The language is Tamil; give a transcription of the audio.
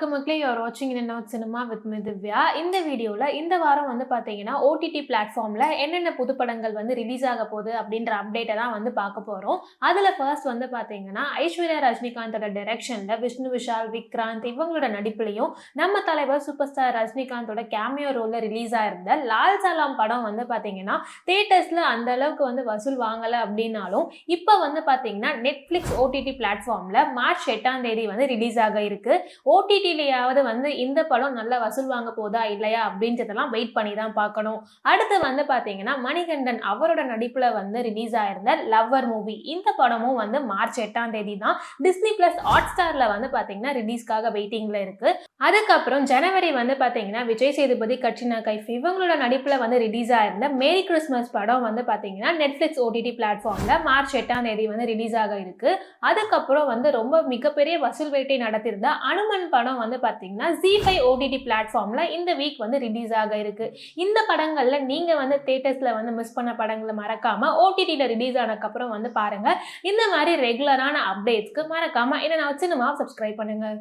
வணக்கம் மக்களே யூஆர் வாட்சிங் என்ன சினிமா வித் திவ்யா. இந்த வீடியோவில் இந்த வாரம் வந்து பார்த்தீங்கன்னா ஓடிடி பிளாட்ஃபார்மில் என்னென்ன புதுப்படங்கள் வந்து ரிலீஸ் ஆக போகுது அப்படின்ற அப்டேட்டை தான் வந்து பார்க்க போகிறோம் அதில் ஃபர்ஸ்ட் வந்து பார்த்தீங்கன்னா ஐஸ்வர்யா ரஜினிகாந்தோட டெரெக்ஷனில் விஷ்ணு விஷால் விக்ராந்த் இவங்களோட நடிப்புலையும் நம்ம தலைவர் சூப்பர் ஸ்டார் ரஜினிகாந்தோட கேமியோ ரோலில் ரிலீஸ் ஆயிருந்த லால் சலாம் படம் வந்து பார்த்தீங்கன்னா தேட்டர்ஸில் அந்த அளவுக்கு வந்து வசூல் வாங்கலை அப்படின்னாலும் இப்போ வந்து பார்த்தீங்கன்னா நெட்ஃப்ளிக்ஸ் ஓடிடி பிளாட்ஃபார்மில் மார்ச் எட்டாம் தேதி வந்து ரிலீஸ் ஆக இருக்கு. ஓடிடிலையாவது வந்து இந்த படம் நல்ல வசூல் வாங்க போதா இல்லையா அப்படின்றதெல்லாம் வெயிட் பண்ணி தான் பார்க்கணும். அடுத்து வந்து பார்த்தீங்கன்னா மணிகண்டன் அவரோட நடிப்பில் வந்து ரிலீஸ் ஆயிருந்த லவ்வர் மூவி இந்த படமும் வந்து மார்ச் எட்டாம் தேதி தான் டிஸ்னி பிளஸ் ஹாட் ஸ்டாரில் வந்து பார்த்தீங்கன்னா ரிலீஸ்க்காக வெயிட்டிங்கில் இருக்கு. அதுக்கப்புறம் ஜனவரி வந்து பார்த்தீங்கன்னா விஜய் சேதுபதி கட்சினா கைஃப் இவங்களோட நடிப்பில் வந்து ரிலீஸ் ஆயிருந்த மேரி கிறிஸ்மஸ் படம் வந்து பார்த்தீங்கன்னா நெட்ஃப்ளிக்ஸ் ஓடிடி பிளாட்ஃபார்மில் மார்ச் எட்டாம் தேதி வந்து ரிலீஸ் ஆக இருக்கு. அதுக்கப்புறம் வந்து ரொம்ப மிகப்பெரிய வசூல் வேட்டை நடத்திருந்த அனுமன் படம் வந்து பார்த்தீங்கன்னா ஜி ஃபைவ் ஓடிடி பிளாட்ஃபார்மில் இந்த வீக் வந்து ரிலீஸ் ஆக இருக்கு. இந்த படங்களில் நீங்கள் வந்து தேட்டர்ஸில் வந்து மிஸ் பண்ண படங்களை மறக்காமல் ஓடிடியில் ரிலீஸ் ஆனதுக்கப்புறம் வந்து பாருங்கள் இந்த மாதிரி ரெகுலரான அப்டேட்ஸ்க்கு மறக்காமல் என்ன நான் சினிமா சப்ஸ்கிரைப் பண்ணுங்கள்